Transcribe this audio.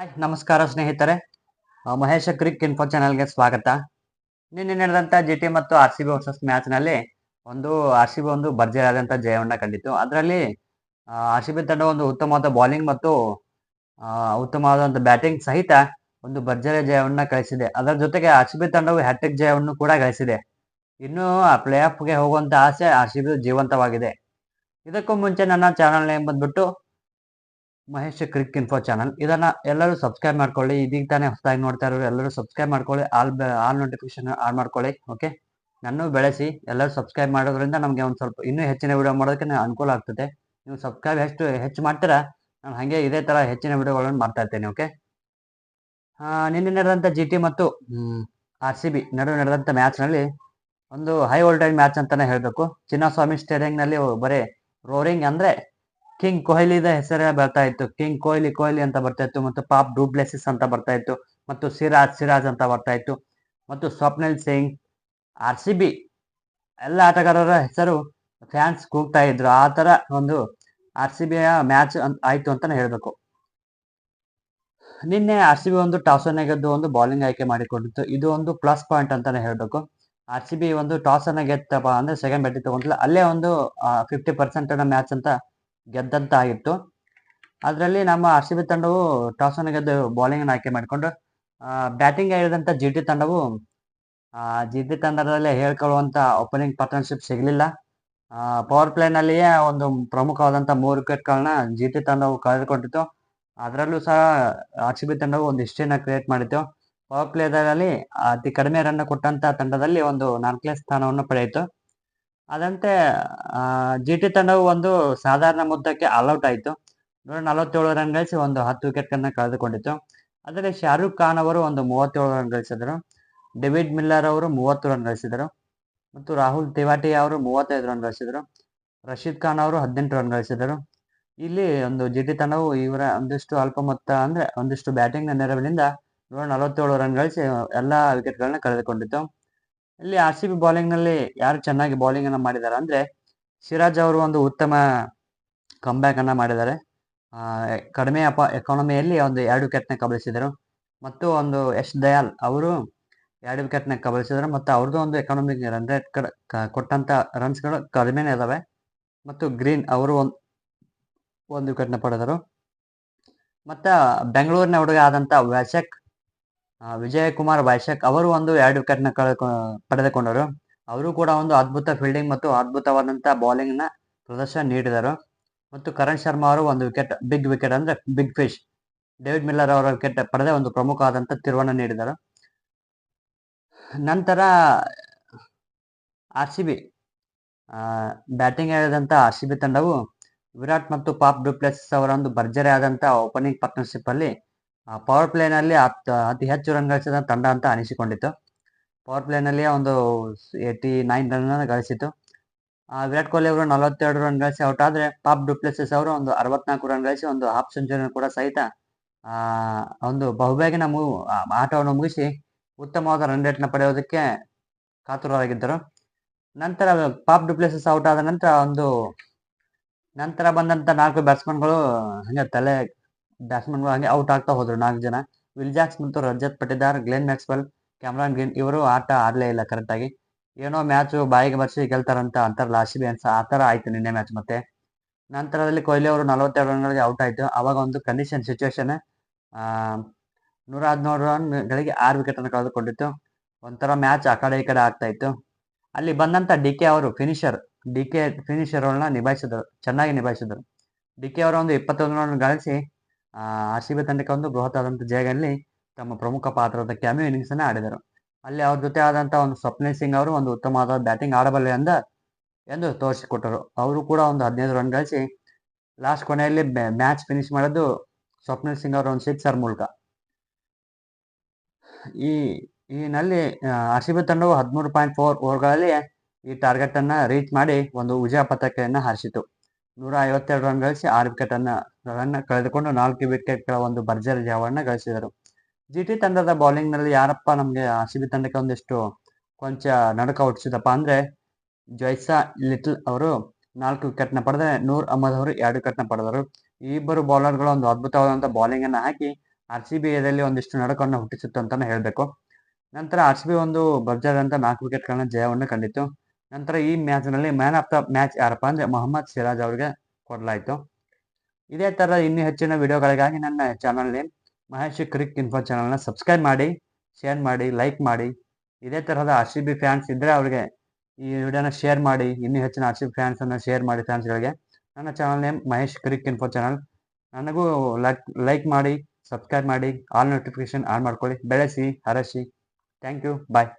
Hi ನಮಸ್ಕಾರ ಸ್ನೇಹಿತರೆ. Mahesh ಕ್ರಿಕ್ info ಚಾನಲ್ಗೆ ಸ್ವಾಗತ. ನಿನ್ನೆ ನಡೆದಂಥ ಜಿ ಟಿ ಮತ್ತು ಆರ್ ಸಿ ಬಿ ವರ್ಸಸ್ ಮ್ಯಾಚ್ನಲ್ಲಿ ಒಂದು ಆರ್ ಸಿ ಬಿ ಒಂದು ಭರ್ಜರಿಯಾದಂಥ ಜಯವನ್ನು ಕಂಡಿತು ಅದರಲ್ಲಿ ಆರ್ ಸಿ ಬಿ ತಂಡ ಒಂದು ಉತ್ತಮವಾದ ಬೌಲಿಂಗ್ ಮತ್ತು ಉತ್ತಮವಾದಂಥ ಬ್ಯಾಟಿಂಗ್ ಸಹಿತ ಒಂದು ಭರ್ಜರಿ ಜಯವನ್ನು ಗಳಿಸಿದೆ. ಅದರ ಜೊತೆಗೆ ಆರ್ ಸಿ ಬಿ ತಂಡವು ಹ್ಯಾಟ್ರಿಕ್ ಜಯವನ್ನು ಕೂಡ ಗಳಿಸಿದೆ. ಇನ್ನೂ, ಆ ಪ್ಲೇ ಆಫ್ಗೆ ಹೋಗುವಂಥ ಆಸೆ ಆರ್ ಸಿ ಬಿ ಜೀವಂತವಾಗಿದೆ. ಇದಕ್ಕೂ ಮುಂಚೆ ನನ್ನ ಚಾನಲ್ ನೇಮ್ ಬಂದ್ಬಿಟ್ಟು ಮಹೇಶ್ ಕ್ರಿಕ್ ಇನ್ಫೋ ಚಾನಲ್ ಇದನ್ನ ಎಲ್ಲರೂ ಸಬ್ಸ್ಕ್ರೈಬ್ ಮಾಡ್ಕೊಳ್ಳಿ. ಇದೀಗ ತಾನೇ ಹೊಸದಾಗಿ ನೋಡ್ತಾ ಇರೋರು ಎಲ್ಲರೂ ಸಬ್ಸ್ಕ್ರೈಬ್ ಮಾಡ್ಕೊಳ್ಳಿ. ಆಲ್ ಆಲ್ ನೋಟಿಫಿಕೇಶನ್ ಆನ್ ಮಾಡ್ಕೊಳ್ಳಿ. ಓಕೆ ನನ್ನೂ ಬೆಳೆಸಿ. ಎಲ್ಲರೂ ಸಬ್ಸ್ಕ್ರೈಬ್ ಮಾಡೋದ್ರಿಂದ ನಮಗೆ ಒಂದು ಸ್ವಲ್ಪ ಇನ್ನೂ ಹೆಚ್ಚಿನ ವಿಡಿಯೋ ಮಾಡೋದಕ್ಕೆ ಅನುಕೂಲ ಆಗ್ತದೆ. ನೀವು ಸಬ್ಸ್ಕ್ರೈಬ್ ಎಷ್ಟು ಹೆಚ್ಚು ಮಾಡ್ತೀರಾ? ನಾನು ಹಾಗೆ ಇದೇ ಥರ ಹೆಚ್ಚಿನ ವಿಡಿಯೋಗಳನ್ನು ಮಾಡ್ತಾ ಇರ್ತೇನೆ. ಓಕೆ ನಿನ್ನೆ ನಡೆದಂಥ ಜಿ ಟಿ ಮತ್ತು ಆರ್ ಸಿ ಬಿ ನಡುವೆ ನಡೆದಂಥ ಮ್ಯಾಚ್ನಲ್ಲಿ ಒಂದು ಹೈ ವೋಲ್ಟೇಜ್ ಮ್ಯಾಚ್ ಅಂತಾನೆ ಹೇಳಬೇಕು. ಚಿನ್ನಸ್ವಾಮಿ ಸ್ಟೇಡಿಯಂ ನಲ್ಲಿ ಬರೀ ರೋರಿಂಗ್ ಅಂದ್ರೆ ಕಿಂಗ್ ಕೊಹ್ಲಿದ ಹೆಸರೇ ಬರ್ತಾ ಇತ್ತು. ಕಿಂಗ್ ಕೊಹ್ಲಿ ಕೊಹ್ಲಿ ಅಂತ ಬರ್ತಾ ಇತ್ತು ಮತ್ತು ಪಾಪ್ ಡೂಪ್ಲೆಸಿಸ್ ಅಂತ ಬರ್ತಾ ಇತ್ತು ಮತ್ತು ಸಿರಾಜ್ ಸಿರಾಜ್ ಅಂತ ಬರ್ತಾ ಇತ್ತು ಮತ್ತು Swapnil Singh R C B ಎಲ್ಲ ಆಟಗಾರರ ಹೆಸರು ಫ್ಯಾನ್ಸ್ ಕೂಗ್ತಾ ಇದ್ರು. ಆ ತರ ಒಂದು ಆರ್ ಸಿ ಬಿಯ ಮ್ಯಾಚ್ ಆಯ್ತು ಅಂತಾನೆ ಹೇಳ್ಬೇಕು. ನಿನ್ನೆ ಆರ್ ಸಿ ಬಿ ಒಂದು ಟಾಸ್ ಅನ್ನ ಗೆದ್ದು ಒಂದು ಬೌಲಿಂಗ್ ಆಯ್ಕೆ ಮಾಡಿಕೊಂಡಿತ್ತು. ಇದು ಒಂದು ಪ್ಲಸ್ ಪಾಯಿಂಟ್ ಅಂತಾನೆ ಹೇಳ್ಬೇಕು. ಆರ್ ಸಿ ಬಿ ಒಂದು ಟಾಸ್ ಅನ್ನ ಗೆತ್ತಪ್ಪ ಅಂದ್ರೆ ಸೆಕೆಂಡ್ ಬ್ಯಾಟಿಂಗ್ ತಗೊಂಡಿಲ್ಲ. ಅಲ್ಲೇ ಒಂದು ಫಿಫ್ಟಿ ಪರ್ಸೆಂಟ್ ಮ್ಯಾಚ್ ಅಂತ ಗೆದ್ದಂತ ಆಗಿತ್ತು ಅದರಲ್ಲಿ ನಮ್ಮ ಆರ್ ಸಿ ಬಿ ತಂಡವು ಟಾಸ್ ಅನ್ನು ಗೆದ್ದು ಬೌಲಿಂಗ್ ಅನ್ನು ಆಯ್ಕೆ ಮಾಡಿಕೊಂಡು ಬ್ಯಾಟಿಂಗ್ ಹೇಳಿದಂಥ ಜಿ ಟಿ ತಂಡವು ಜಿ ಟಿ ತಂಡದಲ್ಲಿ ಹೇಳ್ಕೊಳ್ಳುವಂತ ಓಪನಿಂಗ್ ಪಾರ್ಟ್ನರ್ಶಿಪ್ ಸಿಗಲಿಲ್ಲ. ಪವರ್ ಪ್ಲೇನಲ್ಲಿಯೇ ಒಂದು ಪ್ರಮುಖವಾದಂತ ಮೂರು ವಿಕೆಟ್ಗಳನ್ನ ಜಿ ಟಿ ತಂಡವು ಕಳೆದುಕೊಂಡಿತ್ತು. ಅದರಲ್ಲೂ ಸಹ ಆರ್ ಸಿ ಬಿ ತಂಡವು ಒಂದು ಹಿಸ್ಟ್ರಿನ ಕ್ರಿಯೇಟ್ ಮಾಡಿತ್ತು. ಪವರ್ ಪ್ಲೇದಲ್ಲಿ ಅತಿ ಕಡಿಮೆ ರನ್ ಕೊಟ್ಟಂತ ತಂಡದಲ್ಲಿ ಒಂದು ನಾಲ್ಕನೇ ಸ್ಥಾನವನ್ನು ಪಡೆಯಿತು. ಅದಂತೆ ಜಿ ಟಿ ತಂಡವು ಒಂದು ಸಾಧಾರಣ ಮೊತ್ತಕ್ಕೆ ಆಲ್ಔಟ್ ಆಯಿತು. ನೂರ ನಲವತ್ತೇಳು ರನ್ ಗಳಿಸಿ ಒಂದು ಹತ್ತು ವಿಕೆಟ್ ಅನ್ನ ಕಳೆದುಕೊಂಡಿತ್ತು. ಅದರಲ್ಲಿ ಶಾರುಖ್ ಖಾನ್ ಅವರು ಒಂದು ಮೂವತ್ತೇಳು ರನ್ ಗಳಿಸಿದರು. ಡೇವಿಡ್ ಮಿಲ್ಲರ್ ಅವರು ಮೂವತ್ತು ರನ್ ಗಳಿಸಿದರು. ಮತ್ತು ರಾಹುಲ್ ತಿವಾಟಿ ಅವರು ಮೂವತ್ತೈದು ರನ್ ಗಳಿಸಿದರು. ರಶೀದ್ ಖಾನ್ ಅವರು ಹದಿನೆಂಟು ರನ್ ಗಳಿಸಿದರು. ಇಲ್ಲಿ ಒಂದು ಜಿ ಟಿ ತಂಡವು ಇವರ ಒಂದಿಷ್ಟು ಅಲ್ಪ ಮೊತ್ತ ಅಂದ್ರೆ ಒಂದಿಷ್ಟು ಬ್ಯಾಟಿಂಗ್ ನೆರವಿನಿಂದ ನೂರ ನಲವತ್ತೇಳು ರನ್ ಗಳಿಸಿ ಎಲ್ಲಾ ವಿಕೆಟ್ಗಳನ್ನ ಕಳೆದುಕೊಂಡಿತ್ತು. ಇಲ್ಲಿ ಆರ್ ಸಿ ಬಿ ಬೌಲಿಂಗ್ನಲ್ಲಿ ಯಾರು ಚೆನ್ನಾಗಿ ಬೌಲಿಂಗ್ ಅನ್ನ ಮಾಡಿದ್ದಾರೆ ಅಂದ್ರೆ ಸಿರಾಜ್ ಅವರು ಒಂದು ಉತ್ತಮ ಕಂಬ್ಯಾಕ್ ಅನ್ನ ಮಾಡಿದ್ದಾರೆ. ಕಡಿಮೆ ಅಪ ಎಕಾನಮಿಯಲ್ಲಿ ಒಂದು ಎರಡು ವಿಕೆಟ್ನ ಕಬಳಿಸಿದರು. ಮತ್ತು ಒಂದು ಯಶ್ ದಯಾಲ್ ಅವರು ಎರಡು ವಿಕೆಟ್ನ ಕಬಳಿಸಿದರು ಮತ್ತು ಅವ್ರದ್ದು ಒಂದು ಎಕಾನಮಿ ರನ್ ರೇಟ್ ಕೊಟ್ಟಂತ ರನ್ಸ್ಗಳು ಕಡಿಮೆನೇ ಇದಾವೆ. ಮತ್ತು ಗ್ರೀನ್ ಅವರು ಒಂದು ಒಂದು ವಿಕೆಟ್ನ ಪಡೆದರು. ಮತ್ತು ಬೆಂಗಳೂರಿನ ಹುಡುಗ ಆದಂತ ವೈಶಾಖ್ ಆ, ವಿಜಯ್ ಕುಮಾರ್ ವೈಶಾಖ್ ಅವರು ಒಂದು ಎರಡು ವಿಕೆಟ್ನ ಪಡೆದುಕೊಂಡರು. ಅವರು ಕೂಡ ಒಂದು ಅದ್ಭುತ ಫೀಲ್ಡಿಂಗ್ ಮತ್ತು ಅದ್ಭುತವಾದಂತ ಬೌಲಿಂಗ್ನ ಪ್ರದರ್ಶನ ನೀಡಿದರು. ಮತ್ತು ಕರಣ್ ಶರ್ಮಾ ಅವರು ಒಂದು ವಿಕೆಟ್ ಬಿಗ್ ವಿಕೆಟ್ ಅಂದ್ರೆ ಬಿಗ್ ಫಿಶ್ ಡೇವಿಡ್ ಮಿಲ್ಲರ್ ಅವರ ವಿಕೆಟ್ ಪಡೆದ ಒಂದು ಪ್ರಮುಖ ಆದಂಥ ತಿರುವನ್ನು ನೀಡಿದರು. ನಂತರ ಆರ್ ಸಿ ಬಿ ಬ್ಯಾಟಿಂಗ್ ಆಗಿದಂತಹ ಆರ್ ಸಿ ಬಿ ತಂಡವು ವಿರಾಟ್ ಮತ್ತು ಪಾಪ್ ಡುಪ್ಲೆಸ್ ಅವರ ಒಂದು ಭರ್ಜರಿ ಆದಂತ ಓಪನಿಂಗ್ ಪಾರ್ಟ್ನರ್ಶಿಪ್ ಅಲ್ಲಿ ಪವರ್ ಪ್ಲೇ ನಲ್ಲಿ ಅತಿ ಹೆಚ್ಚು ರನ್ ಗಳಿಸಿದ ತಂಡ ಅಂತ ಅನಿಸಿಕೊಂಡಿತ್ತು. ಪವರ್ ಪ್ಲೇ ನಲ್ಲಿ ಒಂದು ಏಟಿ ನೈನ್ ರನ್ ಗಳಿಸಿತು ವಿರಾಟ್ ಕೊಹ್ಲಿ ಅವರು ನಲವತ್ತೆರಡು ರನ್ ಗಳಿಸಿ ಔಟ್ ಆದ್ರೆ ಪಾಪ್ ಡುಪ್ಲೆಸಸ್ ಅವರು ಒಂದು ಅರವತ್ನಾಲ್ಕು ರನ್ ಗಳಿಸಿ ಒಂದು ಹಾಫ್ ಸೆಂಚುರಿ ಕೂಡ ಸಹಿತ ಒಂದು ಬಹುಬೇಗಿನ ಮೂ ಆಟವನ್ನು ಮುಗಿಸಿ ಉತ್ತಮವಾದ ರನ್ ರೇಟ್ನ ಪಡೆಯೋದಕ್ಕೆ ಕಾತುರರಾಗಿದ್ದರು. ನಂತರ ಪಾಪ್ ಡುಪ್ಲೆಸಸ್ ಔಟ್ ಆದ ನಂತರ ಒಂದು, ನಂತರ ಬಂದಂತ ನಾಲ್ಕು ಬ್ಯಾಟ್ಸ್ಮನ್ಗಳು ಹಂಗೆ ತಲೆ ಬ್ಯಾಟ್ಸ್ಮನ್ಗಳು ಹಂಗೆ ಔಟ್ ಆಗ್ತಾ ಹೋದ್ರು ನಾಲ್ಕು ಜನ. ವಿಲ್ ಜಾಕ್ಸ್ ಮತ್ತು Rajat Patidar Glenn Maxwell, Cameron Green ಇವರು ಆಟ ಆಡಲೇ ಇಲ್ಲ ಕರೆಕ್ಟಾಗಿ ಏನೋ ಮ್ಯಾಚ್ ಬಾಯಿಗೆ ಬರ್ಸಿ ಗೆಲ್ತಾರಂತ ಅಂತಾರಲ್ಲ ಲಾಸ್ಟ್ ಸಿ ಬಿ ಅನ್ಸ, ಆ ಥರ ಆಯ್ತು ನಿನ್ನೆ ಮ್ಯಾಚ್ ಮತ್ತೆ. ನಂತರದಲ್ಲಿ ಕೊಹ್ಲಿ ಅವರು ನಲವತ್ತೆರಡು ರನ್ಗಳಿಗೆ ಔಟ್ ಆಯ್ತು. ಅವಾಗ ಒಂದು ಕಂಡೀಷನ್ ಸಿಚುವೇಶನ್ ನೂರ ಹದಿನೇಳು ರನ್ ಗಳಿಗೆ ಆರು ವಿಕೆಟ್ ಅನ್ನು ಕಳೆದುಕೊಂಡಿತ್ತು. ಒಂಥರ ಮ್ಯಾಚ್ ಆ ಕಡೆ ಈ ಕಡೆ ಆಗ್ತಾ ಇತ್ತು. ಅಲ್ಲಿ ಬಂದಂತ ಡಿ ಕೆ ಅವರು ಫಿನಿಷರ್ ಡಿ ಕೆ ಫಿನಿಷರ್ ಅವ್ರನ್ನ ನಿಭಾಯಿಸಿದರು, ಚೆನ್ನಾಗಿ ನಿಭಾಯಿಸಿದರು. ಡಿ ಕೆ ಅವರು ಒಂದು ಇಪ್ಪತ್ತೊಂದು ರನ್ ಗಳಿಸಿ ಆರ್ ಸಿ ಬಿ ತಂಡಕ್ಕೆ ಒಂದು ಬೃಹತ್ ಆದಂತ ಜಯದಲ್ಲಿ ತಮ್ಮ ಪ್ರಮುಖ ಪಾತ್ರದ ಕ್ಯಾಮಿಯೋ ಅನ್ನ ಆಡಿದರು. ಅಲ್ಲಿ ಅವ್ರ ಜೊತೆ ಆದಂಥ ಒಂದು ಸ್ವಪ್ನೇಶ್ ಸಿಂಗ್ ಅವರು ಒಂದು ಉತ್ತಮವಾದ ಬ್ಯಾಟಿಂಗ್ ಆಡಬಲ್ಲೆ ಎಂದ, ಎಂದು ತೋರಿಸಿಕೊಟ್ಟರು. ಅವರು ಕೂಡ ಒಂದು ಹದಿನೈದು ರನ್ ಗಳಿಸಿ ಲಾಸ್ಟ್ ಕೊನೆಯಲ್ಲಿ ಮ್ಯಾಚ್ ಫಿನಿಶ್ ಮಾಡಿದ್ದು ಸ್ವಪ್ನಿಲ್ ಸಿಂಗ್ ಅವರ ಒಂದು ಸಿಕ್ಸರ್ ಮೂಲಕ. ಈ ಈ ನಲ್ಲಿ ಆರ್ ತಂಡವು ಹದಿಮೂರು ಪಾಯಿಂಟ್ ಫೋರ್ ಓವರ್ಗಳಲ್ಲಿ ಈ ಟಾರ್ಗೆಟ್ ಅನ್ನ ರೀಚ್ ಮಾಡಿ ಒಂದು ವಿಜಯ ಪತಾಕೆಯನ್ನು ಹಾರಿಸಿತು. ನೂರ ಐವತ್ತೆರಡು ರನ್ ಗಳಿಸಿ ಆರು ವಿಕೆಟ್ ಅನ್ನ ರನ್ ಕಳೆದುಕೊಂಡು ನಾಲ್ಕು ವಿಕೆಟ್ಗಳ ಒಂದು ಭರ್ಜರಿ ಜಾವನ್ನ ಗಳಿಸಿದರು. ಜಿ ಟಿ ತಂಡದ ಬೌಲಿಂಗ್ನಲ್ಲಿ ಯಾರಪ್ಪ ನಮ್ಗೆ ಆರ್ ಸಿ ಬಿ ತಂಡಕ್ಕೆ ಒಂದಿಷ್ಟು ಕೊಂಚ ನಡುಕ ಹುಟ್ಟಿಸಿದಪ್ಪ ಅಂದ್ರೆ ಜೈಸಾ ಲಿಟಲ್ ಅವರು ನಾಲ್ಕು ವಿಕೆಟ್ನ ಪಡೆದ್ರೆ ನೂರ್ ಅಹಮದ್ ಅವರು ಎರಡು ವಿಕೆಟ್ನ ಪಡೆದರು. ಈ ಇಬ್ಬರು ಬೌಲರ್ಗಳು ಒಂದು ಅದ್ಭುತವಾದಂತಹ ಬೌಲಿಂಗ್ ಅನ್ನ ಹಾಕಿ ಆರ್ ಸಿ ಬಿ ಎದಲ್ಲಿ ಒಂದಿಷ್ಟು ನಡಕವನ್ನು ಹುಟ್ಟಿಸಿತ್ತು ಅಂತಾನೆ ಹೇಳಬೇಕು. ನಂತರ ಆರ್ ಸಿ ಬಿ ಒಂದು ಭರ್ಜರಿಯಾದಂಥ ನಾಲ್ಕು ವಿಕೆಟ್ಗಳನ್ನ ಜಯವನ್ನು ಕಂಡಿತ್ತು. ನಂತರ ಈ ಮ್ಯಾಚ್ನಲ್ಲಿ ಮ್ಯಾನ್ ಆಫ್ ದ ಮ್ಯಾಚ್ ಯಾರಪ್ಪ ಅಂದರೆ ಮೊಹಮ್ಮದ್ ಸಿರಾಜ್ ಅವರಿಗೆ ಕೊಡಲಾಯಿತು. ಇದೇ ಥರ ಇನ್ನೂ ಹೆಚ್ಚಿನ ವಿಡಿಯೋಗಳಿಗಾಗಿ ನನ್ನ ಚಾನಲ್ಗೆ ಮಹೇಶ್ ಕ್ರಿಕ್ ಇನ್ಫೋ ಚಾನಲ್ನ ಸಬ್ಸ್ಕ್ರೈಬ್ ಮಾಡಿ ಶೇರ್ ಮಾಡಿ ಲೈಕ್ ಮಾಡಿ. ಇದೇ ತರಹದ ಆರ್ ಸಿ ಬಿ ಫ್ಯಾನ್ಸ್ ಇದ್ದರೆ ಅವರಿಗೆ ಈ ವಿಡಿಯೋನ ಶೇರ್ ಮಾಡಿ, ಇನ್ನೂ ಹೆಚ್ಚಿನ ಆರ್ ಸಿ ಬಿ ಫ್ಯಾನ್ಸನ್ನು ಶೇರ್ ಮಾಡಿ ಫ್ಯಾನ್ಸ್ಗಳಿಗೆ ನನ್ನ channel name Mahesh cricinfo channel ನನಗೂ ಲೈಕ್ ಲೈಕ್ ಮಾಡಿ ಸಬ್ಸ್ಕ್ರೈಬ್ ಮಾಡಿ ಆಲ್ ನೋಟಿಫಿಕೇಶನ್ ಆನ್ ಮಾಡ್ಕೊಳ್ಳಿ. ಬೆಳೆಸಿ, ಹರಸಿ. Thank you bye